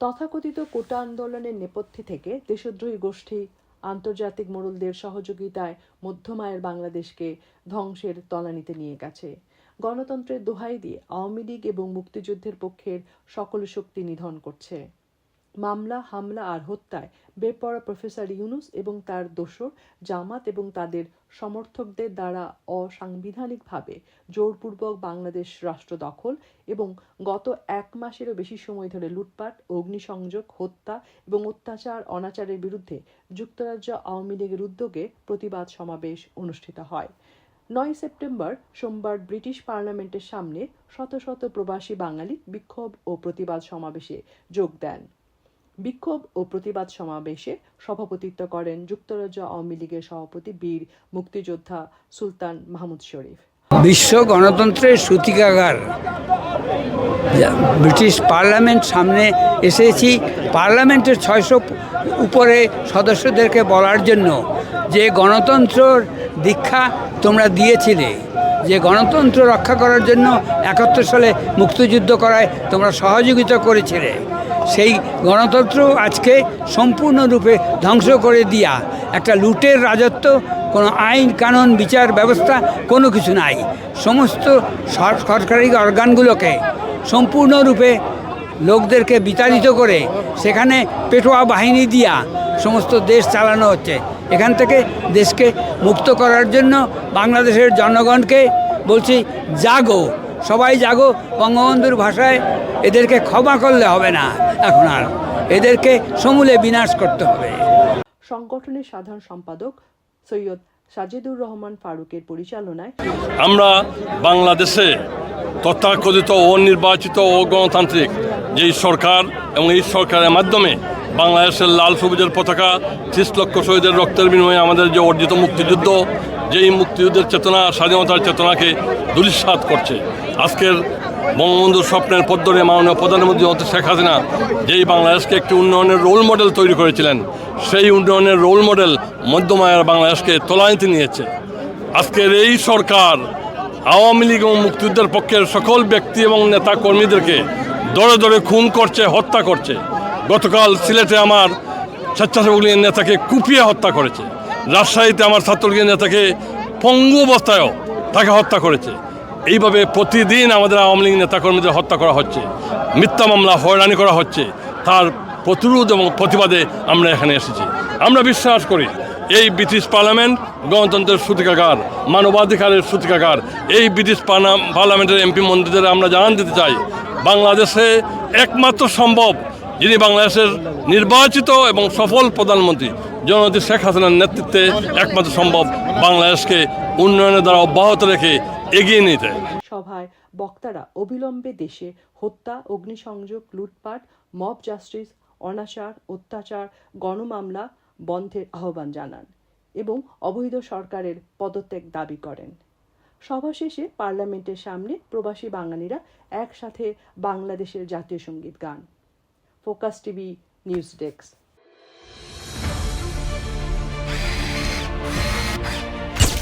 তথাকথিত কোটা আন্দোলনের নেপথ্যে থেকে দেশদ্রোহী গোষ্ঠী আন্তর্জাতিক মোড়লদের সহযোগিতায় মধ্যমায়ের বাংলাদেশকে ধ্বংসের তলানিতে নিয়ে গেছে। গণতন্ত্রের দোহাই দিয়ে আওয়ামী লীগ এবং মুক্তিযুদ্ধের পক্ষের সকল শক্তি নিধন করছে। মামলা, হামলা আর হত্যায় বেপরা প্রফেসর ইউনুস এবং তার দোসর জামাত এবং তাদের সমর্থকদের দ্বারা অসাংবিধানিকভাবে জোরপূর্বক বাংলাদেশ রাষ্ট্র দখল এবং গত এক মাসেরও বেশি সময় ধরে লুটপাট, অগ্নিসংযোগ, হত্যা এবং অত্যাচার, অনাচারের বিরুদ্ধে যুক্তরাজ্য আওয়ামী লীগের উদ্যোগে প্রতিবাদ সমাবেশ অনুষ্ঠিত হয়। নয় সেপ্টেম্বর সোমবার ব্রিটিশ পার্লামেন্টের সামনে শত শত প্রবাসী বাঙালি বিক্ষোভ ও প্রতিবাদ সমাবেশে যোগ দেন। বিক্ষোভ ও প্রতিবাদ সমাবেশে সভাপতিত্ব করেন যুক্তরাজ্য আওয়ামী লীগের সভাপতি বীর মুক্তিযোদ্ধা সুলতান মাহমুদ শরীফ। বিশ্ব গণতন্ত্রের সূতিকাগার। ব্রিটিশ পার্লামেন্ট সামনে এসেছি। পার্লামেন্টের ছয়শো উপরে সদস্যদেরকে বলার জন্য যে গণতন্ত্রর দীক্ষা তোমরা দিয়েছিলে, যে গণতন্ত্র রক্ষা করার জন্য একাত্তর সালে মুক্তিযুদ্ধ করায় তোমরা সহযোগিতা করেছিলে। সেই গণতন্ত্র আজকে সম্পূর্ণরূপে ধ্বংস করে দিয়া একটা লুটের রাজত্ব, কোনো আইন, কানুন, বিচার, ব্যবস্থা, কোনো কিছু নাই। সমস্ত সরকারি অর্গানগুলোকে সম্পূর্ণরূপে লোকদেরকে বিতাড়িত করে সেখানে পেটোয়া বাহিনী দিয়া সমস্ত দেশ চালানো হচ্ছে। এখান থেকে দেশকে মুক্ত করার জন্য বাংলাদেশের জনগণকে বলছি, জাগো। সবাই জাগো বঙ্গবন্ধুর ভাষায় এদেরকে ক্ষমা করলে হবে না। এখন আর এদেরকে সমূলে বিনাশ করতে হবে। সংগঠনের সাধারণ সম্পাদক সৈয়দ সাজেদুর রহমান ফারুকের পরিচালনায় আমরা বাংলাদেশে তথাকথিত অনির্বাচিত ও গণতান্ত্রিক যেই সরকার এবং এই সরকারের মাধ্যমে বাংলাদেশের লাল সবুজের পতাকা ত্রিশ লক্ষ শহীদের রক্তের বিনিময়ে আমাদের যে অর্জিত মুক্তিযুদ্ধ যেই মুক্তিযুদ্ধের চেতনা, স্বাধীনতার চেতনাকে দুলিশ্বাত করছে। আজকের বঙ্গবন্ধুর স্বপ্নের পথ ধরে মাননীয় প্রধানমন্ত্রী শেখ হাসিনা যেই বাংলাদেশকে একটি উন্নয়নের রোল মডেল তৈরি করেছিলেন, সেই উন্নয়নের রোল মডেল মধ্যমায়ের বাংলাদেশকে তোলানিতে নিয়েছে। আজকের এই সরকার আওয়ামী লীগ এবং মুক্তিযুদ্ধের পক্ষের সকল ব্যক্তি এবং নেতা কর্মীদেরকে দরে দরে খুন করছে, হত্যা করছে। গতকাল সিলেটে আমার স্বেচ্ছাসেবক নেতাকে কুপিয়ে হত্যা করেছে। রাজশাহীতে আমার ছাত্রলীগের নেতাকে পঙ্গু অবস্থায়ও তাকে হত্যা করেছে। এইভাবে প্রতিদিন আমাদের আওয়ামী লীগ নেতাকর্মীদের হত্যা করা হচ্ছে, মিথ্যা মামলা, হয়রানি করা হচ্ছে। তার প্রতিরোধ এবং প্রতিবাদে আমরা এখানে এসেছি। আমরা বিশ্বাস করি, এই ব্রিটিশ পার্লামেন্ট গণতন্ত্রের সূতিকাগার, মানবাধিকারের সূতিকাগার, এই ব্রিটিশ পার্লামেন্টের এমপি মন্ত্রীদের আমরা জানান দিতে চাই, বাংলাদেশে একমাত্র সম্ভব যিনি বাংলাদেশের নির্বাচিত এবং সফল প্রধানমন্ত্রী জননেত্রী শেখ হাসিনার নেতৃত্বে একমাত্র সম্ভব বাংলাদেশকে উন্নয়নের দ্বারা অব্যাহত রেখে এগিয়ে নিতে। সভায় বক্তারা অবিলম্বে দেশে হত্যা, অগ্নিসংযোগ, লুটপাট, মব জাস্টিস, অনাচার, অত্যাচার, গণমামলা বন্ধের আহ্বান জানান এবং অবৈধ সরকারের পদত্যাগ দাবি করেন। সভা শেষে পার্লামেন্টের সামনে প্রবাসী বাঙালিরা একসাথে বাংলাদেশের জাতীয় সংগীত গান। Focus TV, news desk.